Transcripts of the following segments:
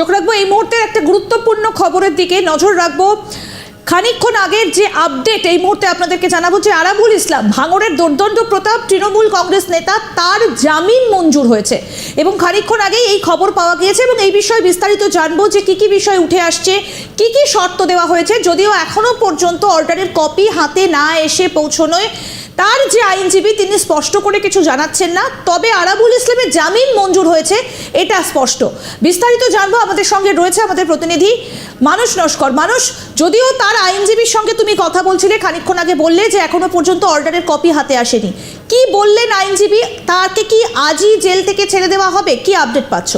চোখ রাখব, এই মুহূর্তে একটা গুরুত্বপূর্ণ খবরের দিকে নজর রাখব। খানিকক্ষণ আগের যে আপডেট এই মুহূর্তে আপনাদেরকে জানাব যে আরাবুল ইসলাম ভাঙড়ের দুর্দণ্ড প্রতাপ তৃণমূল কংগ্রেস নেতা তার জামিন মঞ্জুর হয়েছে। এবং খানিকক্ষণ আগেই এই খবর পাওয়া গিয়েছে এবং এই বিষয়ে বিস্তারিত জানব যে কি কি বিষয় উঠে আসছে, কি কি শর্ত দেওয়া হয়েছে, যদিও এখনও পর্যন্ত অর্ডারের কপি হাতে না এসে পৌঁছনোয় তার যে আইনজীবী, তিনি স্পষ্ট করে কিছু জানাচ্ছেন না। তবে আরাবুল ইসলামের জামিন মঞ্জুর হয়েছে, এটা স্পষ্ট। বিস্তারিত জানব, আমাদের সঙ্গে রয়েছে আমাদের প্রতিনিধি মানুষ নস্কর। মানুষ, যদিও তার আইনজীবীর সঙ্গে তুমি কথা বলছিলে খানিক্ষণ আগে বললে যে এখনও পর্যন্ত অর্ডারের কপি হাতে আসেনি। কি বললেন আইনজীবী? তাকে কি আজই জেল থেকে ছেড়ে দেওয়া হবে? কি আপডেট পাচ্ছ?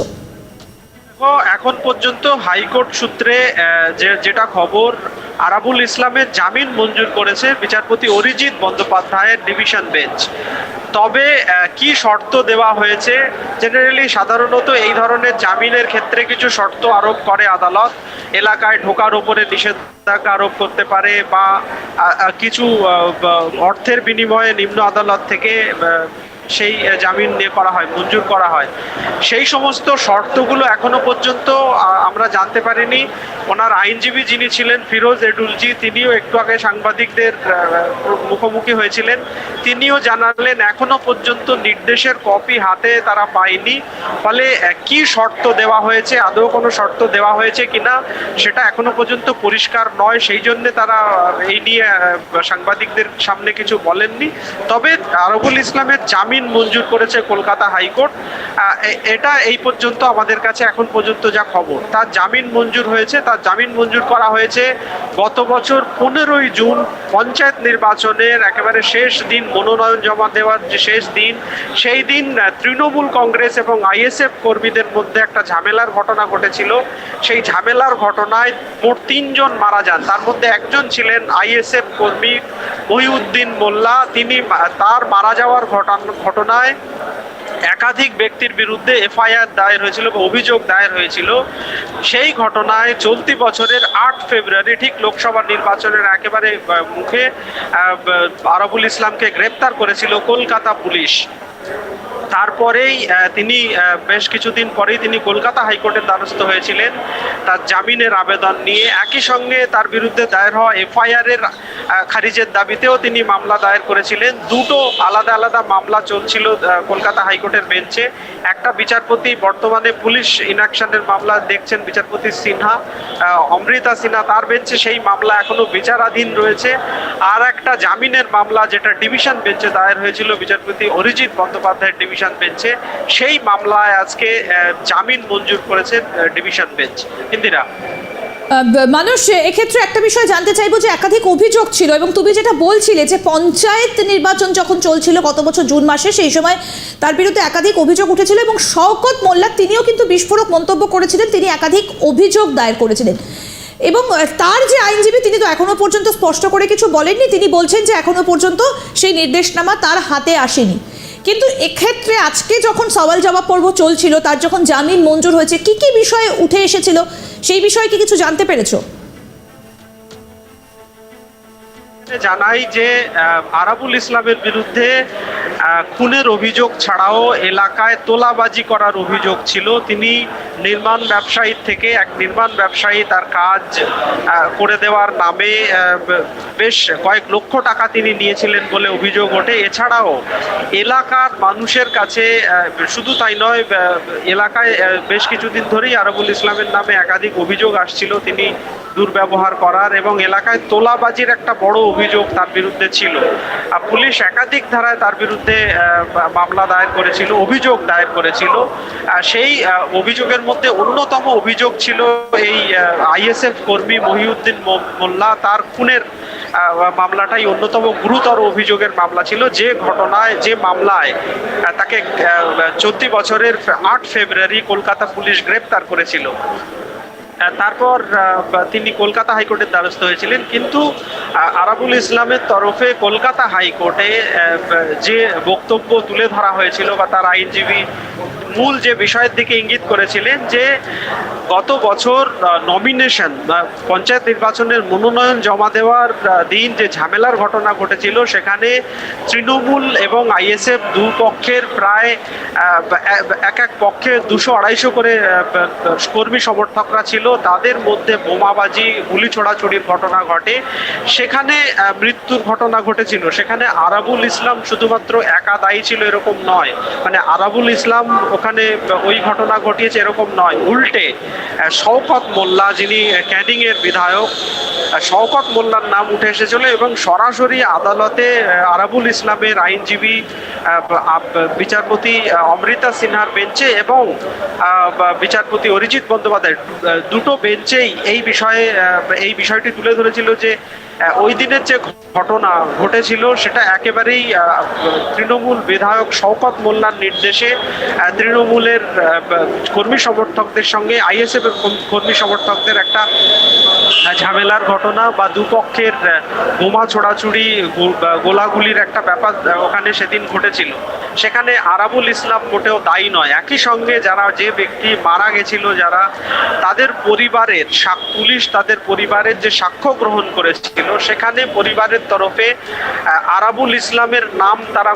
এখন পর্যন্ত হাইকোর্ট সূত্রে যে যেটা খবর আরাবুল ইসলামের জামিন মঞ্জুর করেছে বিচারপতি অরিজিৎ বন্দ্যোপাধ্যায়ের ডিভিশন বেঞ্চ। তবে কি শর্ত দেওয়া হয়েছে? জেনারেলি সাধারণত এই ধরনের জামিনের ক্ষেত্রে কিছু শর্ত আরোপ করে আদালত। এলাকায় ঢোকার উপরে নিষেধাজ্ঞা আরোপ করতে পারে বা কিছু অর্থের বিনিময়ে নিম্ন আদালত থেকে সেই জামিন নিয়ে করা হয়, মঞ্জুর করা হয়। সেই সমস্ত শর্তগুলো এখনও পর্যন্ত আমরা জানতে পারিনি। ওনার আইনজীবী যিনি ছিলেন, ফিরোজ এডুলজি, তিনিও একটু আগে সাংবাদিকদের মুখোমুখি হয়েছিলেন। তিনিও জানালেন, এখনও পর্যন্ত নির্দেশের কপি হাতে তারা পায়নি। ফলে কি শর্ত দেওয়া হয়েছে, আদৌ কোনো শর্ত দেওয়া হয়েছে কিনা, সেটা এখনও পর্যন্ত পরিষ্কার নয়। সেই জন্য তারা এই নিয়ে সাংবাদিকদের সামনে কিছু বলেননি। তবে আরবুল ইসলামের জামিন মঞ্জুর করেছে কলকাতা হাইকোর্ট। এটা এই পর্যন্ত আমাদের কাছে এখন পর্যন্ত যা খবর। তার জামিন মঞ্জুর হয়েছে, তার জামিন মঞ্জুর করা হয়েছে গত বছর পনেরোই জুন পঞ্চায়েত নির্বাচনের একেবারে শেষ দিন, মনোনয়ন জমা দেওয়ার যে শেষ দিন, সেই দিন তৃণমূল কংগ্রেস এবং আইএসএফ কর্মীদের মধ্যে একটা ঝামেলার ঘটনা ঘটেছিল। সেই ঝামেলার ঘটনায় মোট তিনজন মারা যান। তার মধ্যে একজন ছিলেন আইএসএফ কর্মী মহিউদ্দিন মোল্লা। তিনি তার মারা যাওয়ার ঘটনা ঘটনায় একাধিক ব্যক্তির বিরুদ্ধে এফআইআর দায়ের হয়েছিল বা অভিযোগ দায়ের হয়েছিল। সেই ঘটনায় চলতি বছরের আট ফেব্রুয়ারি ঠিক লোকসভা নির্বাচনের একেবারে মুখে আরবুল ইসলামকে গ্রেপ্তার করেছিল কলকাতা পুলিশ। তারপরেই তিনি বেশ কিছুদিন পরেই তিনি কলকাতা হাইকোর্টের দ্বারস্থ হয়েছিলেন। তার জামিনের আবেদন নিয়ে একই সঙ্গে তার বিরুদ্ধে দায়ের হওয়া এফআইআর এর খারিজের দাবিতেও তিনি মামলা দায়ের করেছিলেন। দুটো আলাদা আলাদা মামলা চলছিল কলকাতা হাইকোর্টের বেঞ্চে। একটা বিচারপতি, বর্তমানে পুলিশ ইনাকশনের মামলা দেখছেন বিচারপতি সিনহা অমৃতা সিনহা। তার বেঞ্চে সেই মামলা এখনও বিচারাধীন রয়েছে। আর একটা জামিনের মামলা, যেটা ডিভিশন বেঞ্চে দায়ের হয়েছিল, বিচারপতি অরিজিৎ বন্দ্যোপাধ্যায়ের ডিভিশন বেঞ্চে। সেই মামলায় আজকে জামিন মঞ্জুর করেছে ডিভিশন বেঞ্চ। ইন্দিরা। মানুষ এক্ষেত্রে একটা বিষয় জানতে চাইব যে একাধিক অভিযোগ ছিল এবং তুমি যেটা বলছিলে যে পঞ্চায়েত নির্বাচন যখন চলছিল গত বছর জুন মাসে, সেই সময় তার বিরুদ্ধে একাধিক অভিযোগ উঠেছিল এবং শওকত মোল্লা তিনিও কিন্তু বিস্ফোরক মন্তব্য করেছিলেন, তিনি একাধিক অভিযোগ দায়ের করেছিলেন। এবং তার যে আইনজীবী, তিনি তো এখনও পর্যন্ত স্পষ্ট করে কিছু বলেননি, তিনি বলছেন যে এখনও পর্যন্ত সেই নির্দেশনামা তার হাতে আসেনি। কিন্তু এক্ষেত্রে আজকে যখন সওয়াল জবাব পর্ব চলছিল, তার যখন জামিন মঞ্জুর হয়েছে, কি কি বিষয়ে উঠে এসেছিল, সেই বিষয়ে কি কিছু জানতে পেরেছ? জানাই যে আরাবুল ইসলামের বিরুদ্ধে খুনের অভিযোগ ছাড়াও এলাকায় তোলাবাজি করার অভিযোগ ছিল। তিনি নির্মাণ ব্যবসায়ী থেকে এক নির্মাণ ব্যবসায়ী তার কাজ করে দেওয়ার নামে বেশ কয়েক লক্ষ টাকা তিনি নিয়েছিলেন বলে অভিযোগ ওঠে। এছাড়াও এলাকার মানুষের কাছে শুধু তাই নয় এলাকায় বেশ কিছুদিন ধরেই আরবুল ইসলামের নামে একাধিক অভিযোগ আসছিল। তিনি দুর্ব্যবহার করার এবং এলাকায় তোলাবাজির একটা বড় অভিযোগ তার বিরুদ্ধে ছিল। পুলিশ একাধিক ধারায় তার বিরুদ্ধে মামলা দায়ের করেছিল, অভিযোগ দায়ের করেছিল। সেই অভিযোগের মধ্যে অন্যতম অভিযোগ ছিল এই আইএসএফ কর্মী মহিউদ্দিন মোল্লা। তার খুনের মামলাটাই অন্যতম গুরুতর অভিযোগের মামলা ছিল। যে ঘটনায়, যে মামলায় তাকে চলতি বছরের আট ফেব্রুয়ারি কলকাতা পুলিশ গ্রেপ্তার করেছিল। তারপর তিনি কলকাতা হাইকোর্টের দ্বারস্থ হয়েছিলেন। কিন্তু আরাবুল ইসলামের তরফে কলকাতা হাইকোর্টে যে বক্তব্য তুলে ধরা হয়েছিল বা তার আইনজীবী মূল যে বিষয়ের দিকে ইঙ্গিত করেছিলেন যে গত বছর নমিনেশন পঞ্চায়েত নির্বাচনের মনোনয়ন জমা দেওয়ার দিন যে ঝামেলার ঘটনা ঘটেছিল, সেখানে তৃণমূল এবং আইএসএফ দু পক্ষের প্রায় এক এক পক্ষে দুশো আড়াইশো করে কর্মী সমর্থকরা ছিল। তাদের মধ্যে বোমাবাজি গুলি ছোড়াছুড়ির ঘটনা ঘটে। সেখানে মৃত্যুর ঘটনা ঘটেছিল। সেখানে আরাবুল ইসলাম শুধুমাত্র একা দায়ী ছিল এরকম নয়। মানে আরাবুল ইসলাম ওখানে ওই ঘটনা ঘটিয়েছে এরকম নয়। উল্টে শওকত মোল্লা যিনি ক্যানিং এর বিধায়ক শওকত মোল্লার নাম উঠে এসেছিল এবং সরাসরি আদালতে আরাবুল ইসলামের আইনজীবী বিচারপতি অমৃতা সিনহার বেঞ্চে এবং বিচারপতি অরিজিৎ বন্দ্যোপাধ্যায় দুটো বেঞ্চেই এই বিষয়ে এই বিষয়টি তুলে ধরেছিল যে ওই দিনের যে ঘটনা ঘটেছিল, সেটা একেবারেই তৃণমূল বিধায়ক শওকত মোল্লার নির্দেশে তৃণমূলের কর্মী সমর্থকদের সঙ্গে আইএসএফ কর্মী সমর্থকদের একটা ঝামেলার ঘটনা বা দুপক্ষের বোমা ছোড়াছুড়ি গোলাগুলির একটা ব্যাপার ওখানে সেদিন ঘটেছিল। সেখানে আরাবুল ইসলাম মোটেও দায়ী নয়। একই সঙ্গে যারা যে ব্যক্তি মারা গেছিল, যারা তাদের পরিবারের পুলিশ তাদের পরিবারের যে সাক্ষ্য গ্রহণ করেছিল, সেখানে পরিবারের তরফে আরাবুল ইসলামের নাম তারা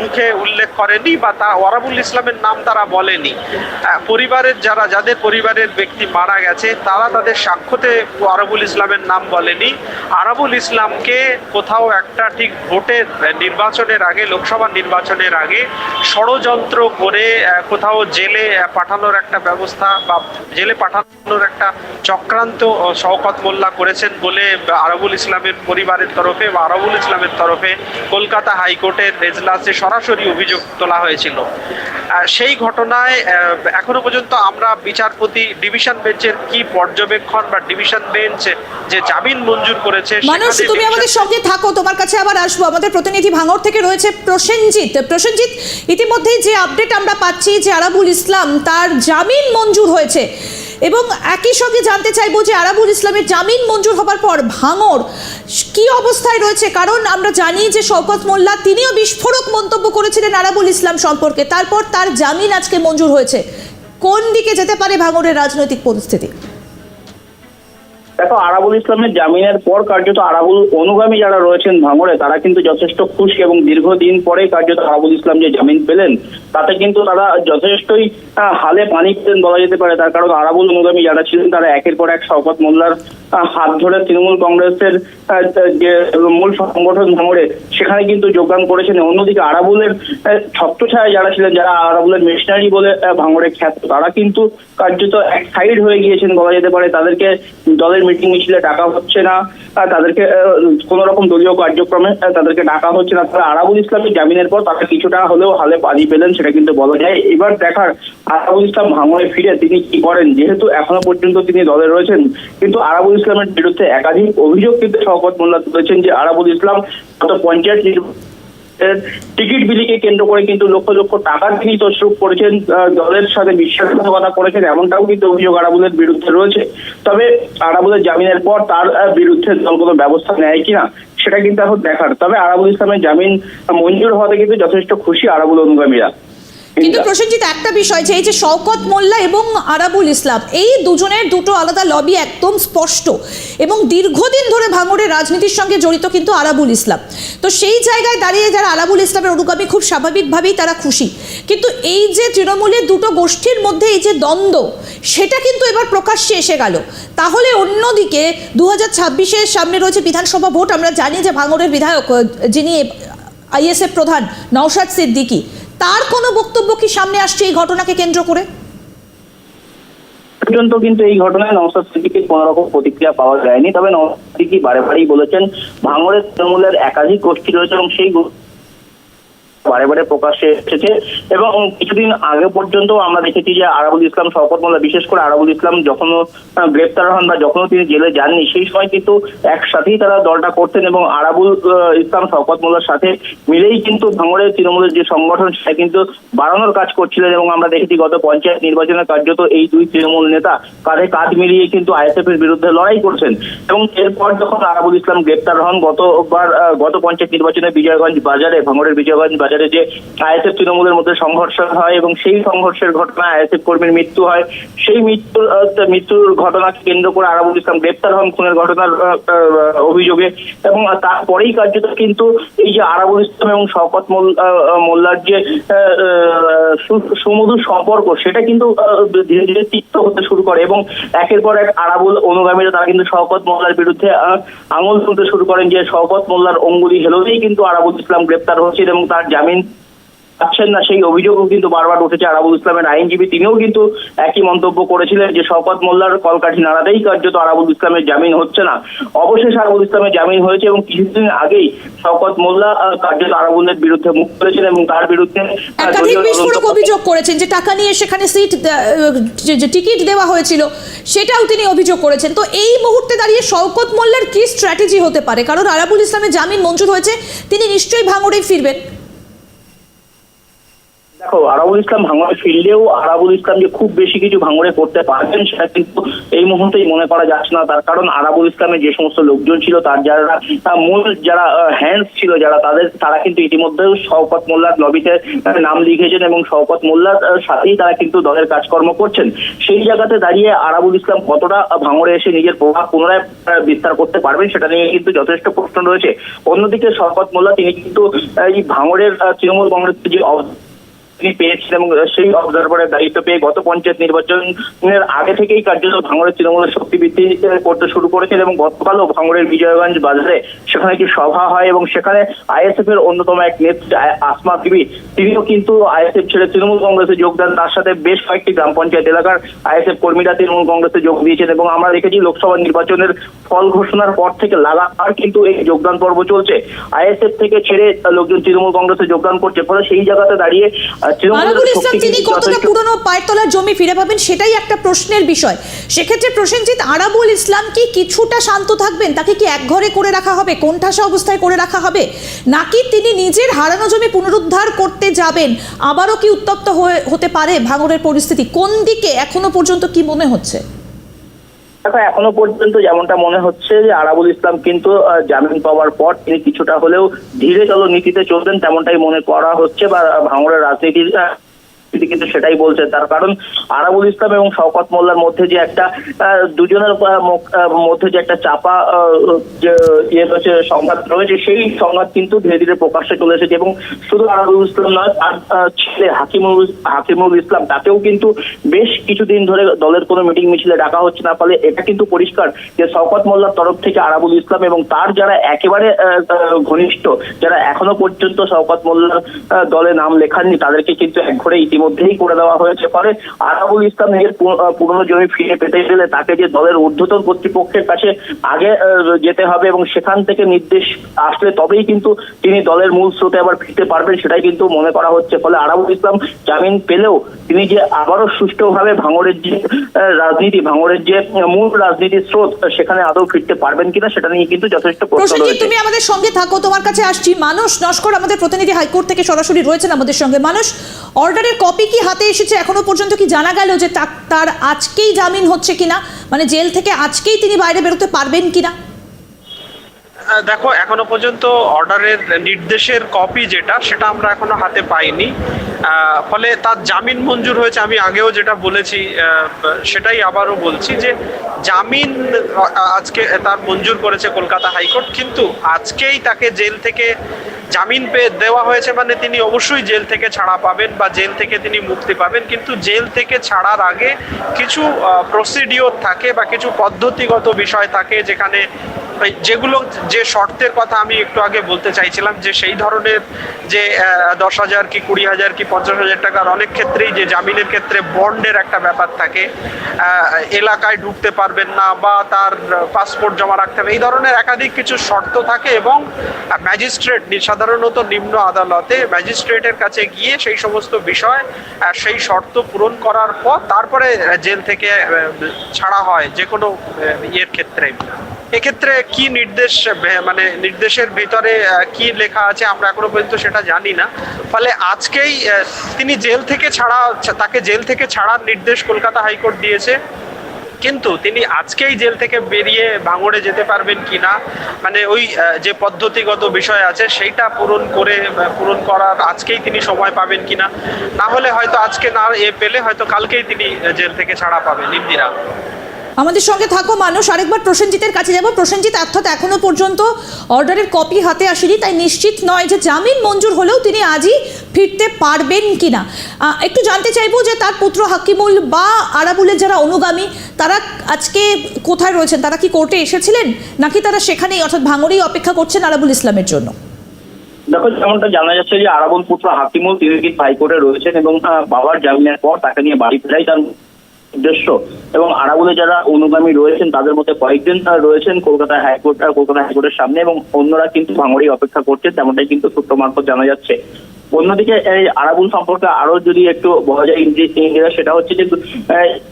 মুখে উল্লেখ করেনি বা তা আরাবুল ইসলামের নাম তারা বলেনি। পরিবারের যারা, যাদের পরিবারের ব্যক্তি মারা গেছে, তারা তাদের সাক্ষ্যতে আরাবুল ইসলামের নাম বলেনি। আরাবুল ইসলামকে কোথাও একটা ঠিক ভোটের নির্বাচনের আগে, লোকসভা নির্বাচনের আগে ষড়যন্ত্র করে কোথাও জেলে পাঠানোর একটা ব্যবস্থা বা জেলে পাঠানোর একটা চক্রান্ত শওকত মোল্লা করেছেন বলে আরাবুল ইসলামের পরিবারের তরফে বা আরবুল ইসলামের তরফে কলকাতা হাইকোর্টের এজলাসে সরাসরি অভিযোগ তোলা হয়েছিল। সেই ঘটনায় এখনও পর্যন্ত আমরা বিচারপতি ডিভিশন বেঞ্চের কি পর্যবেক্ষণ বা ডিভিশন বেঞ্চ যে জামিন মঞ্জুর করেছে মানুষ তুমি আমাদের সঙ্গে থাকো তোমার কাছে আবার আসব। আমাদের প্রতিনিধি ভাঙর থেকে রয়েছে প্রসেনজিৎ। প্রসেনজিৎ ইতিমধ্যেই যে আপডেট আমরা পাচ্ছি যে আরাবুল ইসলাম তার জামিন মঞ্জুর হয়েছে। এবং একই সঙ্গে জানতে চাইব যে আরাবুল ইসলামের জামিন মঞ্জুর হবার পর ভাঙর কি অবস্থায় রয়েছে? কারণ আমরা জানি যে শওকত মোল্লা তিনিও বিস্ফোরক মন্তব্য করেছিলেন আরাবুল ইসলাম সম্পর্কে। তারপর তার জামিন আজকে মঞ্জুর হয়েছে। কোন দিকে যেতে পারে ভাঙরের রাজনৈতিক পরিস্থিতি? দেখো, আরাবুল ইসলামের জামিনের পর কার্যত আরাবুল অনুগামী যারা রয়েছেন ভাঙড়ে, তারা কিন্তু যথেষ্ট খুশি এবং দীর্ঘদিন পরে কার্যত আরাবুল ইসলাম যে জামিন পেলেন, তাতে কিন্তু তারা যথেষ্টই হালে পানি পেলেন বলা যেতে পারে। তার কারণ আরাবুল অনুগামী যারা ছিলেন, তারা একের পর এক শওকত মোল্লার হাত ধরে তৃণমূল কংগ্রেসের যে মূল সংগঠন ভাঙড়ে, সেখানে কিন্তু যোগদান করেছেন। অন্যদিকে আরাবুলের ছত্রছায়া যারা ছিলেন, যারা আরাবুলের মেশিনারি বলে ভাঙড়ে খ্যাত, তারা কিন্তু কার্যত এক সাইড হয়ে গিয়েছেন, বলা যেতে পারে। তাদেরকে দলের মিটিং মিছিলে ডাকা হচ্ছে না তাদেরকে কোন রকম দলীয় কার্যক্রমে তাদেরকে ডাকা হচ্ছে না। তারা আরাবুল ইসলামের জামিনের পর তারা কিছুটা হলেও হালে পানি পেলেন, সেটা কিন্তু বলা যায়। এবার দেখার আরাবুল ইসলাম ভাঙড়ে ফিরে তিনি কি করেন? যেহেতু এখনও পর্যন্ত তিনি দলে রয়েছেন, কিন্তু আরাবুল ইসলামের বিরুদ্ধে একাধিক অভিযোগ কিন্তু শওকত মোল্লা তুলেছেন যে আরাবুল ইসলাম গত পঞ্চায়েত টিকিট বিলিকে কেন্দ্র করে কিন্তু লক্ষ লক্ষ টাকা তিনি তসরুপ করেছেন দলের সাথে বিশ্বাসঘাতকতা করেছেন, এমনটাও কিন্তু অভিযোগ আরাবুলের বিরুদ্ধে রয়েছে। তবে আরাবুলের জামিনের পর তার বিরুদ্ধে দল কোনো ব্যবস্থা নেয় কিনা, সেটা কিন্তু এখন দেখার। তবে আরাবুল ইসলামের জামিন মঞ্জুর হওয়াতে কিন্তু যথেষ্ট খুশি আরাবুল অনুগামীরা। কিন্তু প্রসেনজিৎ একটা বিষয় যে এই যে শওকত মোল্লা এবং আরাবুল ইসলাম এই দুজনের দুটো আলাদা লবি একদম স্পষ্ট। এবং দীর্ঘদিন ধরে ভাঙড়ের রাজনীতির সঙ্গে জড়িত কিন্তু আরাবুল ইসলাম। তো সেই জায়গায় দাঁড়িয়ে যারা আরাবুল ইসলামের অনুগামী খুব স্বাভাবিকভাবেই তারা খুশি। কিন্তু এই যে তৃণমূলের দুটো গোষ্ঠীর মধ্যে এই যে দ্বন্দ্ব সেটা কিন্তু এবার প্রকাশ্যে এসে গেল। তাহলে অন্যদিকে দু হাজার ছাব্বিশের সামনে রয়েছে বিধানসভা ভোট। আমরা জানি যে ভাঙড়ের বিধায়ক যিনি আইএসএফ প্রধান নওশাদ সিদ্দিকী তার কোনো বক্তব্য কি সামনে আসছে এই ঘটনাকে কেন্দ্র করে? পর্যন্ত কিন্তু এই ঘটনায় নওসাদ সিদ্দিকির কোন রকম প্রতিক্রিয়া পাওয়া যায়নি। তবে নওসাদ সিদ্দিকি বারে বারেই বলেছেন, ভাঙড়ের তৃণমূলের একাধিক গোষ্ঠী রয়েছে এবং সেই বারে বারে প্রকাশ্যে এসেছে এবং কিছুদিন আগে পর্যন্ত আমরা দেখেছি যে আরাবুল ইসলাম শওকত মোল্লা বিশেষ করে আরাবুল ইসলাম যখনও আহ, গ্রেপ্তার হন বা যখনও তিনি জেলে যাননি সেই সময় কিন্তু একসাথেই তারা দলটা করতেন এবং আরাবুল ইসলাম শওকত মোল্লার সাথে মিলেই কিন্তু ভাঙড়ের তৃণমূলের যে সংগঠন সেটা কিন্তু বাড়ানোর কাজ করছিলেন এবং আমরা দেখেছি গত পঞ্চায়েত নির্বাচনের কার্যত এই দুই তৃণমূল নেতা কাঁধে কাঁধ মিলিয়ে কিন্তু আইএসএফ এর বিরুদ্ধে লড়াই করছেন। এবং এরপর যখন আরাবুল ইসলাম গ্রেপ্তার হন গতবার গত পঞ্চায়েত নির্বাচনে বিজয়গঞ্জ বাজারে ভাঙড়ের বিজয়গঞ্জ বাজারে যে আইএসএফ তৃণমূলের মধ্যে সংঘর্ষ হয় এবং সেই সংঘর্ষের ঘটনায় আইএসএফ কর্মীর মৃত্যু হয় সেই মৃত্যুর মৃত্যুর ঘটনাকে কেন্দ্র করে আরাবুল ইসলাম গ্রেপ্তার হন খুনের ঘটনার অভিযোগে এবং তারপরেই কার্যত কিন্তু এই যে আরাবুল ইসলাম এবং আহ, মোল্লার যে সুমধুর সম্পর্ক সেটা কিন্তু ধীরে ধীরে তিক্ত হতে শুরু করে এবং একের পর এক আরাবুল অনুগামীরা তারা কিন্তু শওকত মোল্লার বিরুদ্ধে আঙুল তুলতে শুরু করেন যে শওকত মোল্লার অঙ্গুলি হেলোতেই কিন্তু আরাবুল ইসলাম গ্রেপ্তার হচ্ছেন এবং তার জামিন পাচ্ছেন না সেই অভিযোগও কিন্তু বারবার উঠেছে। আরাবুল ইসলামের আইনজীবী তিনিও কিন্তু একই মন্তব্য করেছিলেন যে শওকত মোল্লার কলকাঠি নাড়াতেই কার্যত আরাবুল ইসলামের জামিন হচ্ছে না। অবশেষে আরাবুল ইসলামের জামিন হয়েছে এবং কিছুদিন আগেই শওকত মোল্লা কার্যত আরাবুলের বিরুদ্ধে মুখ করেছেন এবং তার বিরুদ্ধে একাধিক বিস্ফোরক অভিযোগ করেছেন? যে টাকা নিয়ে সেখানে সিট যে- টিকিট দেওয়া হয়েছিল সেটাও তিনি অভিযোগ করেছেন। তো এই মুহূর্তে দাঁড়িয়ে শওকত মোল্লার কি স্ট্র্যাটেজি হতে পারে? কারণ আরাবুল ইসলামের জামিন মঞ্জুর হয়েছে তিনি নিশ্চয়ই ভাঙড়েই ফিরবেন। দেখো, আরাবুল ইসলাম ভাঙড়ে ফিরলেও আরাবুল ইসলাম যে খুব বেশি কিছু ভাঙড়ে করতে পারবেন, সেটা কিন্তু এই মুহূর্তেই মনে করা যাচ্ছে না। তার কারণ আরাবুল ইসলামের যে সমস্ত লোকজন ছিল, তার যারা মূল যারা হ্যান্ডস ছিল, যারা তাদের, তারা কিন্তু ইতিমধ্যেও শওকত মোল্লার লবিতে নাম লিখেছেন এবং শওকত মোল্লার সাথেই তারা কিন্তু দলের কাজকর্ম করছেন। সেই জায়গাতে দাঁড়িয়ে আরাবুল ইসলাম কতটা ভাঙড়ে এসে নিজের প্রভাব পুনরায় বিস্তার করতে পারবেন, সেটা নিয়ে কিন্তু যথেষ্ট প্রশ্ন রয়েছে। অন্যদিকে শওকত মোল্লা, তিনি কিন্তু এই ভাঙড়ের তৃণমূল কংগ্রেসের যে তিনি পেয়েছিলেন এবং সেই অবজারভারের দায়িত্ব পেয়ে গত পঞ্চায়েত নির্বাচনের আগে থেকেই কার্যত ভাঙড়ের তৃণমূলের শক্তি বৃদ্ধি করতে শুরু করেছেন এবং গতকালও ভাঙড়ের বিজয়গঞ্জ বাজারে সেখানে একটি সভা হয় এবং সেখানে আইএসএফ এর অন্যতম এক নেত্রী আসমা বিবি, তিনিও কিন্তু আইএসএফ ছেড়ে তৃণমূল কংগ্রেসে যোগদান তার সাথে বেশ কয়েকটি গ্রাম পঞ্চায়েত এলাকার আইএসএফ কর্মীরা তৃণমূল কংগ্রেসে যোগ দিয়েছেন এবং আমরা দেখেছি লোকসভা নির্বাচনের ফল ঘোষণার পর থেকে লাগাতার কিন্তু এই যোগদান পর্ব চলছে। আইএসএফ থেকে ছেড়ে লোকজন তৃণমূল কংগ্রেসে যোগদান করছে। ফলে সেই জায়গাতে দাঁড়িয়ে আরাবুল ইসলাম তিনি কতটা পুরনো পায়তলার জমি ফিরে পাবেন সেটাই একটা প্রশ্নের বিষয়। সেক্ষেত্রে প্রসেনজিৎ আরাবুল ইসলাম কি কিছুটা শান্ত থাকবেন? তাকে কি এক ঘরে করে রাখা হবে? কোণঠাসা অবস্থায় করে রাখা হবে? নাকি তিনি নিজের হারানো জমি পুনরুদ্ধার করতে যাবেন? আবারও কি উত্তপ্ত হয়ে হতে পারে ভাঙরের পরিস্থিতি? কোন দিকে এখনও পর্যন্ত কি মনে হচ্ছে? দেখো এখনও পর্যন্ত যেমনটা মনে হচ্ছে যে আরাবুল ইসলাম কিন্তু জামিন পাওয়ার পর তিনি কিছুটা হলেও ধীরে চলো নীতিতে চলতেন তেমনটাই মনে করা হচ্ছে বা ভাঙড়ের রাজনীতির তিনি কিন্তু সেটাই বলছে। তার কারণ আরাবুল ইসলাম এবং শওকত মোল্লার মধ্যে যে একটা দুজনের মধ্যে যে একটা চাপা ইয়ে রয়েছে, সংঘাত রয়েছে, সেই সংঘাত কিন্তু ধীরে ধীরে প্রকাশ্যে চলে এসেছে এবং শুধু আরাবুল ইসলাম নয়, তার ছেলে হাকিমুল হাকিমুল ইসলাম, তাকেও কিন্তু বেশ কিছুদিন ধরে দলের কোনো মিটিং মিছিলে ডাকা হচ্ছে না, ফলে এটা কিন্তু পরিষ্কার যে শওকত মোল্লার তরফ থেকে আরাবুল ইসলাম এবং তার যারা একেবারে ঘনিষ্ঠ, যারা এখনও পর্যন্ত শওকত মোল্লার দলে নাম লেখাননি, তাদেরকে কিন্তু একঘরে ইতিমধ্যেই করে দেওয়া হয়েছে। ফলে আরাবুল ইসলাম নিজের পুরনো জমি ফিরে পেতে গেলে তাকে যে দলের ঊর্ধ্বতন কর্তৃপক্ষের কাছে আগে যেতে হবে এবং সেখান থেকে নির্দেশ আসলে তবেই কিন্তু তিনি দলের মূল স্রোতে আবার ফিরতে পারবেন সেটাই কিন্তু মনে করা হচ্ছে। ফলে আরাবুল ইসলাম জামিন পেলেও তিনি যে আবারও সুষ্ঠুভাবে ভাঙড়ের যে রাজনীতি ভাঙড়ের যে মূল রাজনীতির স্রোত সেখানে আদৌ ফিরতে পারবেন কিনা সেটা নিয়ে কিন্তু যথেষ্ট প্রশ্ন রয়েছে। তুমি আমাদের সঙ্গে থাকো তোমার কাছে আসছি। মানুষ নস্কর আমাদের প্রতিনিধি হাইকোর্ট থেকে সরাসরি রয়েছেন আমাদের সঙ্গে। মানুষ অর্ডারের কপি কি হাতে এসেছে এখনও পর্যন্ত কি জানা গেল যে তার আজকেই জামিন হচ্ছে কিনা? মানে জেল থেকে আজকেই তিনি বাইরে বেরোতে পারবেন কিনা? দেখো, এখনও পর্যন্ত অর্ডারের নির্দেশের কপি যেটা, সেটা আমরা এখনও হাতে পাইনি। ফলে তার জামিন মঞ্জুর হয়েছে, আমি আগেও যেটা বলেছি সেটাই আবারও বলছি যে জামিন আজকে তার মঞ্জুর করেছে কলকাতা হাইকোর্ট, কিন্তু আজকেই তাকে জেল থেকে জামিন পেয়ে দেওয়া হয়েছে মানে তিনি অবশ্যই জেল থেকে ছাড়া পাবেন বা জেল থেকে তিনি মুক্তি পাবেন। কিন্তু জেল থেকে ছাড়ার আগে কিছু প্রসিডিওর থাকে বা কিছু পদ্ধতিগত বিষয় থাকে যেখানে যেগুলো, যে শর্তের কথা আমি একটু আগে বলতে চাইছিলাম যে সেই ধরনের যে দশ হাজার কি কুড়ি হাজার কি পঞ্চাশ হাজার টাকার অনেক ক্ষেত্রেই যে জামিনের ক্ষেত্রে বন্ডের একটা ব্যাপার থাকে এলাকায় ঢুকতে পারবেন না বা তার পাসপোর্ট জমা রাখতে হবে। এই ধরনের একাধিক কিছু শর্ত থাকে এবং ম্যাজিস্ট্রেট, সাধারণত নিম্ন আদালতে ম্যাজিস্ট্রেটের কাছে গিয়ে সেই সমস্ত বিষয় সেই শর্ত পূরণ করার পর তারপরে জেল থেকে ছাড়া হয় যে কোনো ইয়ের ক্ষেত্রে এক্ষেত্রে কি নির্দেশ মানে নির্দেশের ভিতরে কি লেখা আছে আমরা এখনও পর্যন্ত সেটা জানি না। ফলে আজকেই তিনি জেল থেকে ছাড়া, তাকে জেল থেকে ছাড়ার নির্দেশ কলকাতা হাইকোর্ট দিয়েছে। কিন্তু তিনি আজকেই জেল থেকে বেরিয়ে ভাঙড়ে যেতে পারবেন কি না মানে ওই যে পদ্ধতিগত বিষয় আছে, সেইটা পূরণ করে পূরণ করার আজকেই তিনি সময় পাবেন কিনা, না হলে হয়তো আজকে না এ পেলে হয়তো কালকেই তিনি জেল থেকে ছাড়া পাবেন, ইন্দিরা। আমাদের সঙ্গে থাকো মানুষ। আরেকবার প্রসেনজিতের কাছে যাব। প্রসেনজিৎ অর্থাৎ এখনও পর্যন্ত অর্ডারের কপি হাতে আসেনি তাই নিশ্চিত নয় যে জামিন মঞ্জুর হলেও তিনি আজই ফিরতে পারবেন কিনা। আহ, একটু জানতে চাইব যে তার পুত্র হাকিমুল বা আরাবুলের যারা অনুগামী তারা আজকে কোথায় রয়েছেন? তারা কি কোর্টে এসেছিলেন? নাকি তারা সেখানেই অর্থাৎ ভাঙড়েই অপেক্ষা করছেন আরাবুল ইসলামের জন্য? দেখো যেমনটা জানা যাচ্ছে যে আরাবুল পুত্র হাকিমুল তিনি হাইকোর্টে রয়েছেন এবং বাবার জামিনের পর তাকে নিয়ে বাড়ি ফেরাই তার উদ্দেশ্য এবং আরাবুলে যারা অনুগামী রয়েছেন তাদের মধ্যে কয়েকজন তারা রয়েছেন কলকাতা হাইকোর্ট আহ, কলকাতা হাইকোর্টের সামনে এবং অন্যরা কিন্তু ভাঙড়ি অপেক্ষা করছেন তেমনটাই কিন্তু সূত্র মারফত জানা যাচ্ছে। অন্যদিকে এই আরাবুল সম্পর্কে আরও যদি একটু বলা যায় ইন্দিরা সেটা হচ্ছে যে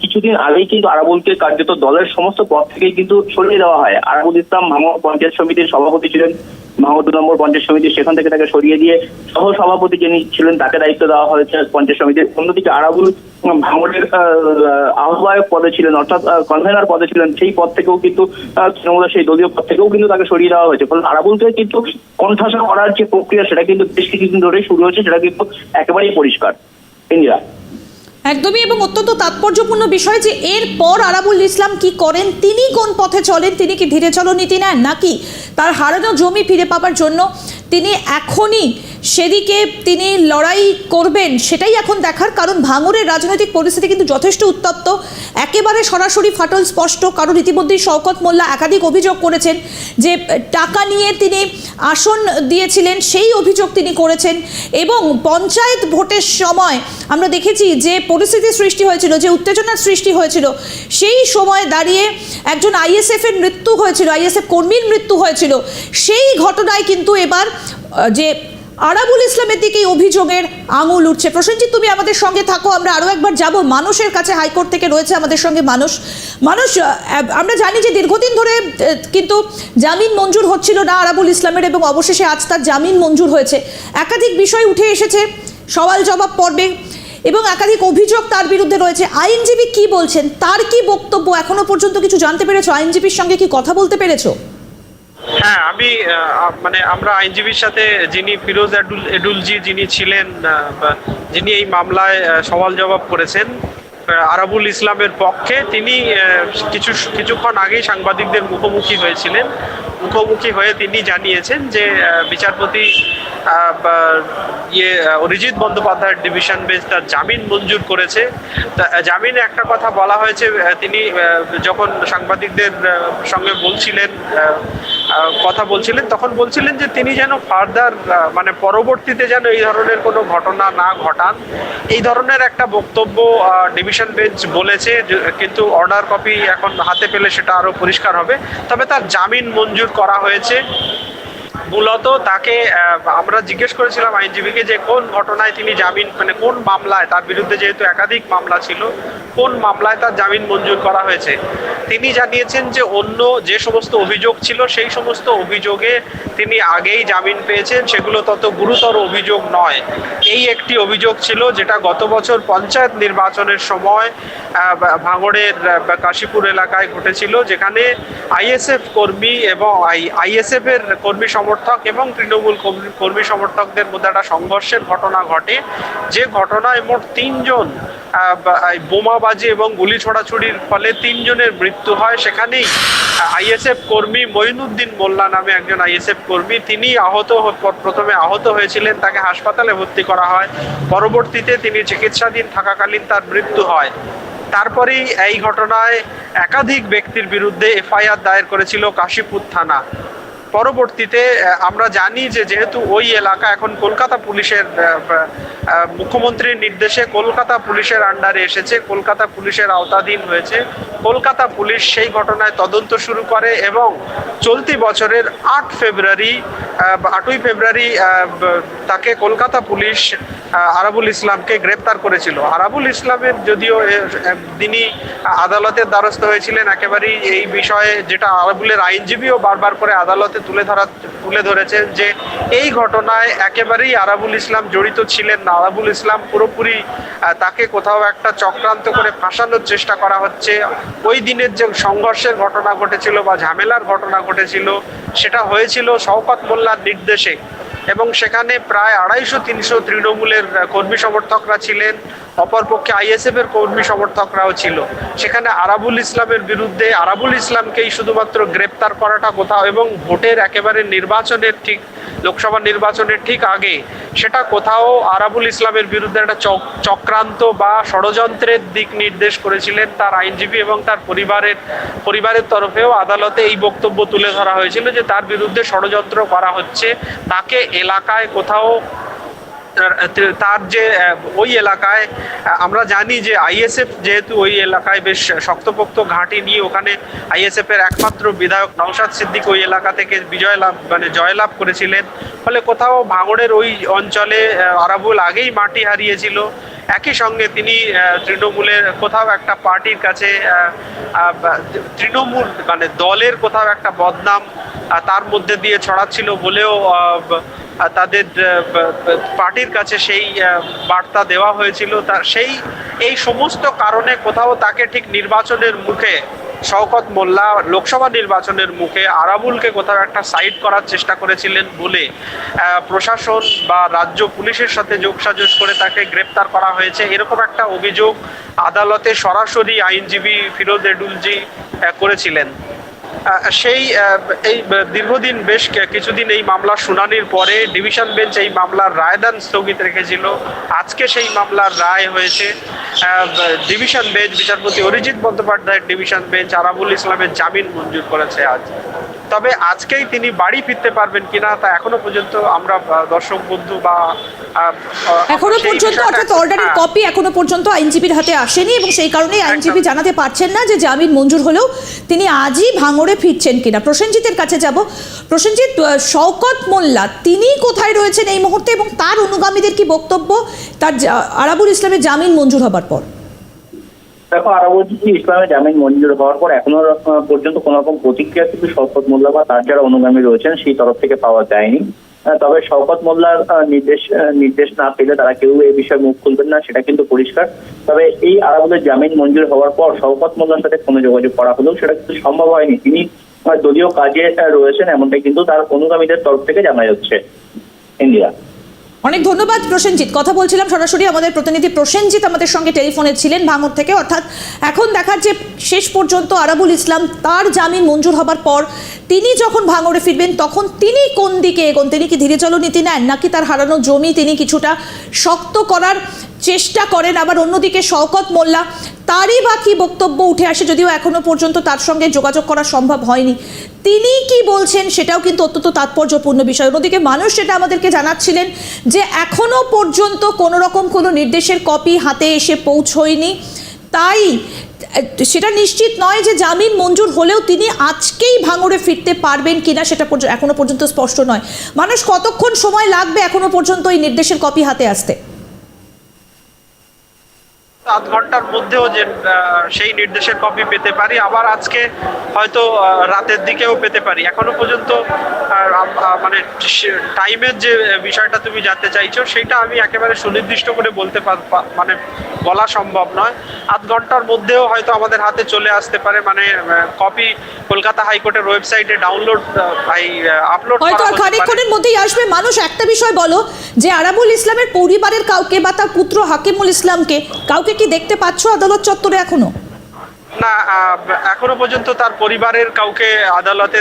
কিছুদিন আগেই কিন্তু আরাবুলকে কার্যত দলের সমস্ত পদ থেকেই কিন্তু সরিয়ে দেওয়া হয়। আরাবুল ইসলাম ভাঙড় পঞ্চায়েত সমিতির সভাপতি ছিলেন দু নম্বর পঞ্চায়েত সমিতি সেখান থেকে তাকে সরিয়ে দিয়ে সহ সভাপতি যিনি ছিলেন তাকে দায়িত্ব দেওয়া হয়েছে পঞ্চায়েত সমিতির। অন্যদিকে আরাবুল ভাঙড়ের আহ, আহ্বায়ক পদে ছিলেন অর্থাৎ কনভেনার পদে ছিলেন সেই পদ থেকেও কিন্তু তৃণমূলের সেই দলীয় পদ থেকেও কিন্তু তাকে সরিয়ে দেওয়া হয়েছে। ফলে আরাবুলকে কিন্তু কণ্ঠাসা করার যে প্রক্রিয়া সেটা কিন্তু বেশ কিছুদিন ধরেই শুরু হয়েছে সেটা কিন্তু একেবারেই পরিষ্কার। ইন্দিরা। একদমই, এবং অত্যন্ত তাৎপর্যপূর্ণ বিষয় যে এরপর আরাবুল ইসলাম কি করেন, তিনি কোন পথে চলেন, তিনি কি ধীরে চলো নীতি নেন, নাকি তার হারানো জমি ফিরে পাবার জন্য তিনি এখনই সেদিকে তিনি লড়াই করবেন, সেটাই এখন দেখার কারণ। ভাঙরের রাজনৈতিক পরিস্থিতি কিন্তু যথেষ্ট উত্তপ্ত। একেবারে সরাসরি ফাটল স্পষ্ট, কারণ ইতিমধ্যেই শওকত মোল্লা একাধিক অভিযোগ করেছেন যে, টাকা নিয়ে তিনি আসন দিয়েছিলেন, সেই অভিযোগ তিনি করেছেন। এবং পঞ্চায়েত ভোটের সময় আমরা দেখেছি যে পরিস্থিতি সৃষ্টি হয়েছিল, যে উত্তেজনার সৃষ্টি হয়েছিল, সেই সময় দাঁড়িয়ে একজন আইএসএফ এর মৃত্যু হয়েছিল, আইএসএফ কর্মীর মৃত্যু হয়েছিল। সেই ঘটনায় কিন্তু এবার যে আরাবুল ইসলামের দিকেই অভিযোগের আঙুল উঠছে। প্রসেনজিৎ, তুমি আমাদের সঙ্গে থাকো, আমরা আরও একবার যাব। মানুষের কাছে হাইকোর্ট থেকে রয়েছে আমাদের সঙ্গে মানুষ। মানুষ আমরা জানি যে দীর্ঘদিন ধরে কিন্তু জামিন মঞ্জুর হচ্ছিল না আরাবুল ইসলামের এবং অবশেষে আজ তার জামিন মঞ্জুর হয়েছে। একাধিক বিষয় উঠে এসেছে সওয়াল জবাব পর্বে। এবং একাধিক অভিযোগ তার বিরুদ্ধে রয়েছে। আইনজীবী কি বলছেন? তার কি বক্তব্য এখনও পর্যন্ত কিছু জানতে পেরেছ? আইনজীবীর সঙ্গে কি কথা বলতে পেরেছ? হ্যাঁ আমি মানে আমরা আইনজীবীর সাথে যিনি ফিরোজ এডুল এডুলজি যিনি ছিলেন যিনি এই মামলায় সওয়াল জবাব করেছেন আরাবুল ইসলামের পক্ষে তিনি কিছু, কিছুক্ষণ আগেই সাংবাদিকদের মুখোমুখি হয়েছিলেন। মুখোমুখি হয়ে তিনি জানিয়েছেন যে বিচারপতি ইয়ে অরিজিৎ বন্দ্যোপাধ্যায়ের ডিভিশন বেঞ্চ তার জামিন মঞ্জুর করেছে। জামিনে একটা কথা বলা হয়েছে তিনি যখন সাংবাদিকদের সঙ্গে বলছিলেন কথা বলছিলেন, তখন বলছিলেন যে তিনি যেন ফার্দার মানে পরবর্তীতে যেন এই ধরনের কোনো ঘটনা না ঘটান। এই ধরনের একটা বক্তব্য ডিভিশন বেঞ্চ বলেছে কিন্তু অর্ডার কপি এখন হাতে পেলে সেটা আরও পরিষ্কার হবে। তবে তার জামিন মঞ্জুর করা হয়েছে। মূলত তাকে আমরা জিজ্ঞেস করেছিলাম আইনজীবীকে যে কোন ঘটনায় তিনি জামিন মানে কোন মামলায়, তার বিরুদ্ধে যেহেতু একাধিক মামলা ছিল, কোন মামলায় তার জামিন মঞ্জুর করা হয়েছে? তিনি জানিয়েছেন যে অন্য যে সমস্ত অভিযোগ ছিল, সেই সমস্ত অভিযোগে তিনি আগেই জামিন পেয়েছেন, সেগুলো তত গুরুতর অভিযোগ নয়। এই একটি অভিযোগ ছিল যেটা গত বছর পঞ্চায়েত নির্বাচনের সময় ভাঙড়ের কাশীপুর এলাকায় ঘটেছিল, যেখানে আইএসএফ কর্মী এবং আইএসএফ এর কর্মী সমর্থক এবং তৃণমূল কর্মী- সমর্থকদের মধ্যে একটা সংঘর্ষের ঘটনা ঘটে। যে ঘটনায় মোট তিনজন বোমাবাজি এবং গুলি ছোড়াছুড়ির ফলে তিনজনের মৃত্যু হয়। সেখানেই আইএসএফ কর্মী মঈনুদ্দিন মোল্লা নামে একজন আইএসএফ কর্মী, তিনি আহত প্রথমে আহত হয়েছিলেন। তাকে হাসপাতালে ভর্তি করা হয়। পরবর্তীতে তিনি চিকিৎসাধীন থাকাকালীন তার মৃত্যু হয়। তারপরেই এই ঘটনায় একাধিক ব্যক্তির বিরুদ্ধে এফআইআর দায়ের করেছিল কাশীপুর থানা। পরবর্তীতে আমরা জানি যে যেহেতু ওই এলাকা এখন কলকাতা পুলিশের মুখ্যমন্ত্রীর নির্দেশে কলকাতা পুলিশের আন্ডারে এসেছে, কলকাতা পুলিশের আওতাধীন হয়েছে। কলকাতা পুলিশ সেই ঘটনায় তদন্ত শুরু করে এবং চলতি বছরের আট ফেব্রুয়ারি আটই ফেব্রুয়ারি তাকে কলকাতা পুলিশ আরাবুল ইসলামকে গ্রেপ্তার করেছিল। আরাবুল ইসলামের যদিও তিনি আদালতের দ্বারস্থ হয়েছিলেন, একেবারেই এই বিষয়ে যেটা আরাবুলের আইনজীবীও বারবার করে আদালতে তুলে ধরা, তুলে ধরেছেন যে এই ঘটনায় একেবারেই আরাবুল ইসলাম জড়িত ছিলেন না। আরাবুল ইসলাম পুরোপুরি তাকে কোথাও একটা চক্রান্ত করে ফাঁসানোর চেষ্টা করা হচ্ছে। ওই দিনের যে সংঘর্ষের ঘটনা ঘটেছিল বা ঝামেলার ঘটনা ঘটেছিল, সেটা হয়েছিল শওকত মোল্লার নির্দেশে। এবং সেখানে প্রায় আড়াইশো তিনশো তৃণমূলের আহ, কর্মী সমর্থকরা ছিলেন অপরপক্ষে আইএসএফ এর কর্মী সমর্থকরাও ছিল। সেখানে আরাবুল ইসলামের বিরুদ্ধে আরাবুল ইসলামকেই শুধুমাত্র গ্রেপ্তার করাটা কোথাও এবং ভোটের একেবারে নির্বাচনের ঠিক লোকসভা নির্বাচনের ঠিক আগে সেটা কোথাও আরাবুল ইসলামের বিরুদ্ধে একটা চক- চক্রান্ত বা ষড়যন্ত্রের দিক নির্দেশ করেছিলেন তার আইনজীবী এবং তার পরিবারের পরিবারের তরফেও আদালতে এই বক্তব্য তুলে ধরা হয়েছিল যে তার বিরুদ্ধে ষড়যন্ত্র করা হচ্ছে তাকে এলাকায় কোথাও তার- যে ওই এলাকায় আমরা জানি যে আইএসএফ যেহেতু ওই এলাকায় বেশ শক্তপোক্ত ঘাঁটি নিয়ে ওখানে আইএসএফ এর একমাত্র বিধায়ক নওশাদ সিদ্দিক ওই এলাকা থেকে বিজয় লাভ মানে জয়লাভ করেছিলেন। ফলে কোথাও ভাঙড়ের ওই অঞ্চলে আরাবুল আগেই মাটি হারিয়েছিল। একই সঙ্গে তিনি তৃণমূলের কোথাও একটা পার্টির কাছে তৃণমূল মানে দলের কোথাও একটা বদনাম তার মধ্যে দিয়ে ছড়াচ্ছিল বলেও তাদের পার্টির কাছে সেই বার্তা দেওয়া হয়েছিল। তার সেই, এই সমস্ত কারণে কোথাও তাকে ঠিক নির্বাচনের মুখে, শওকত মোল্লা লোকসভা নির্বাচনের মুখে আরাবুলকে কোথাও একটা সাইড করার চেষ্টা করেছিলেন বলে প্রশাসন বা রাজ্য পুলিশের সাথে যোগসাজশ করে তাকে গ্রেপ্তার করা হয়েছে। এরকম একটা অভিযোগ আদালতে সরাসরি আইনজীবী ফিরোজ এডুলজি করেছিলেন। সেই এই দীর্ঘদিন বেশ কিছুদিন এই মামলা শুনানির পরে ডিভিশন বেঞ্চ এই মামলার রায়দান স্থগিত রেখেছিল। আজকে সেই মামলার রায় হয়েছে। ডিভিশন বেঞ্চ বিচারপতি অরিজিৎ বন্দ্যোপাধ্যায়ের ডিভিশন বেঞ্চ আরাবুল ইসলামের জামিন মঞ্জুর করেছে আজ। তবে আজকেই তিনি বাড়ি ফিরতে পারবেন কিনা তা এখনও পর্যন্ত আমরা দর্শক বন্ধু বা এখনও পর্যন্ত অর্থাৎ অর্ডারের হ্যাঁ। কপি এখনও পর্যন্ত আইনজীবীর হাতে আসেনি এবং সেই কারণেই আইনজীবী জানাতে পারছেন না যে জামিন মঞ্জুর হলেও তিনি আজই ভাঙড়ে ফিরছেন কিনা। প্রসেনজিতের কাছে যাব। প্রসেনজিৎ শওকত মোল্লা তিনি কোথায় রয়েছেন এই মুহূর্তে এবং তার অনুগামীদের কি বক্তব্য? তার আরাবুল ইসলামের জামিন মঞ্জুর হবার পর। দেখো আরাবুল ইসলামের জামিন মঞ্জুর হওয়ার পর এখনও পর্যন্ত কোন রকম প্রতিক্রিয়া কিন্তু শওকত মোল্লা বা তার যারা অনুগামী রয়েছেন, সেই তরফ থেকে পাওয়া যায়নি। তবে শওকত মোল্লার নির্দেশ নির্দেশ না পেলে তারা কেউ এই বিষয়ে মুখ খুলবেন না, সেটা কিন্তু পরিষ্কার। তবে এই আরাবুলের জামিন মঞ্জুর হওয়ার পর শওকত মোল্লার সাথে ফোনে যোগাযোগ করা হলেও সেটা কিন্তু সম্ভব হয়নি। তিনি দলীয় কাজে রয়েছেন, এমনটাই কিন্তু তার অনুগামীদের তরফ থেকে জানা যাচ্ছে। ইন্ডিয়া। অনেক ধন্যবাদ প্রসেনজিৎ। কথা বলছিলাম সরাসরি আমাদের প্রতিনিধি প্রসেনজিৎ আমাদের সঙ্গে টেলিফোনে ছিলেন ভাঙর থেকে। অর্থাৎ এখন দেখার যে শেষ পর্যন্ত আরাবুল ইসলাম, তার জামিন মঞ্জুর হবার পর তিনি যখন ভাঙরে ফিরবেন, তখন তিনি কোন দিকে এগোন? তিনি কি ধীরে চলো নীতি নেন নাকি তার হারানো জমি তিনি কিছুটা শক্ত করার চেষ্টা করেন আবার অন্যদিকে শওকত মোল্লা, তারই বা কি বক্তব্য উঠে আসে যদিও এখনও পর্যন্ত তার সঙ্গে যোগাযোগ করা সম্ভব হয়নি। তিনি কি বলছেন সেটাও কিন্তু অত্যন্ত তাৎপর্যপূর্ণ বিষয়। অন্যদিকে মানুষ সেটা আমাদেরকে জানাচ্ছিলেন যে এখনও পর্যন্ত কোনো রকম কোনো নির্দেশের কপি হাতে এসে পৌঁছয়নি। তাই সেটা নিশ্চিত নয় যে জামিন মঞ্জুর হলেও তিনি আজকেই ভাঙড়ে ফিরতে পারবেন কিনা সেটা এখনও পর্যন্ত স্পষ্ট নয়। মানুষ কতক্ষণ সময় লাগবে এখনও পর্যন্ত এই নির্দেশের কপি হাতে আসতে? আধ ঘণ্টার মধ্যেও যে সেই নির্দেশের কপি পেতে পারি। আবার আজকে হয়তো রাতের দিকেও পেতে পারি। এখনও পর্যন্ত মানে টাইমের যে বিষয়টা তুমি জানতে চাইছো সেটা আমি একেবারে সুনির্দিষ্ট করে বলতে পার- মানে বলা সম্ভব নয়। আধ ঘণ্টার মধ্যেও হয়তো আমাদের হাতে চলে আসতে পারে। মানে কপি কলকাতা হাইকোর্টের ওয়েবসাইটে ডাউনলোড আপলোড হয়তো খানিকক্ষণের মধ্যেই আসবে। মানুষ একটা বিষয় বলো যে আরামুল ইসলামের পরিবারের কাউকে বা তার পুত্র হাকিমুল ইসলামকে কাউকে কি দেখতে পাচ্ছ আদালত চত্বরে এখনও? না এখনও পর্যন্ত তার পরিবারের কাউকে আদালতে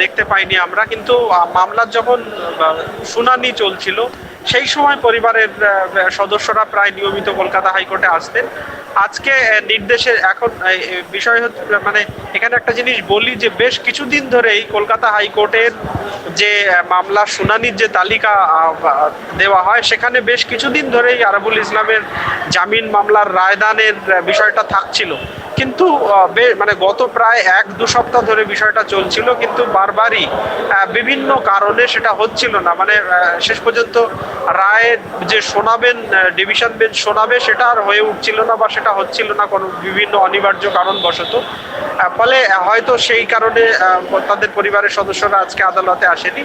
দেখতে পাইনি আমরা। কিন্তু মামলার যখন শুনানি চলছিল সেই সময় পরিবারের সদস্যরা প্রায় নিয়মিত কলকাতা হাইকোর্টে আসতেন। আজকে নির্দেশে এখন বিষয় হচ্ছে মানে এখানে একটা জিনিস বলি যে বেশ কিছুদিন ধরেই কলকাতা হাইকোর্টের যে আহ, মামলার শুনানির যে তালিকা দেওয়া হয় সেখানে বেশ কিছুদিন ধরেই আরাবুল ইসলামের জামিন মামলার রায়দানের বিষয়টা থাকছিল। কিন্তু মানে গত প্রায় এক, দু সপ্তাহ ধরে বিষয়টা চলছিল, কিন্তু বারবারই বিভিন্ন কারণে সেটা হচ্ছিল না। মানে শেষ পর্যন্ত রায় যে শোনাবেন ডিভিশন বেঞ্চ শোনাবে, সেটা আর হয়ে উঠছিল না বা সেটা হচ্ছিল না কোনো বিভিন্ন অনিবার্য কারণবশত। ফলে হয়তো সেই কারণে তাদের পরিবারের সদস্যরা আজকে আদালতে আসেনি।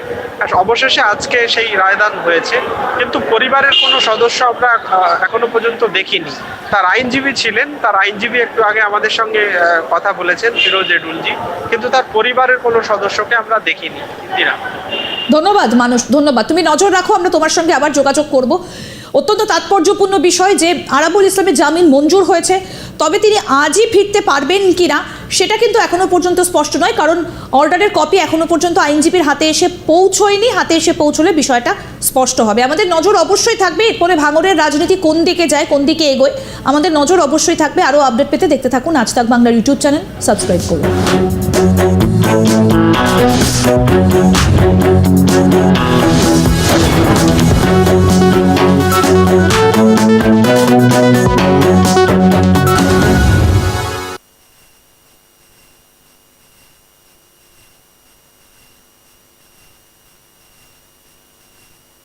অবশেষে আজকে সেই রায়দান হয়েছে। কিন্তু পরিবারের কোনো সদস্য আমরা এখনও পর্যন্ত দেখিনি। তার আইনজীবী ছিলেন, তার আইনজীবী একটু আগে আমাদের সঙ্গে কথা বলেছেন ফিরোজ এডুলজি কিন্তু তার পরিবারের কোনো সদস্যকে আমরা দেখিনি ধন্যবাদ মানুষ, ধন্যবাদ। তুমি নজর রাখো, আমরা তোমার সঙ্গে আবার যোগাযোগ করব। অত্যন্ত তাৎপর্যপূর্ণ বিষয় যে আরাবুল ইসলামের জামিন মঞ্জুর হয়েছে, তবে তিনি আজই ফিরতে পারবেন কি না সেটা কিন্তু এখনও পর্যন্ত স্পষ্ট নয়, কারণ অর্ডারের কপি এখনও পর্যন্ত আইনজীবীর হাতে এসে পৌঁছয়নি, হাতে এসে পৌঁছলে বিষয়টা স্পষ্ট হবে। আমাদের নজর অবশ্যই থাকবে, এরপরে ভাঙরের রাজনীতি কোন দিকে যায়, কোন দিকে এগোয়, আমাদের নজর অবশ্যই থাকবে। আরও আপডেট পেতে দেখতে থাকুন আজ তাক বাংলার ইউটিউব চ্যানেল, সাবস্ক্রাইব করুন। Thank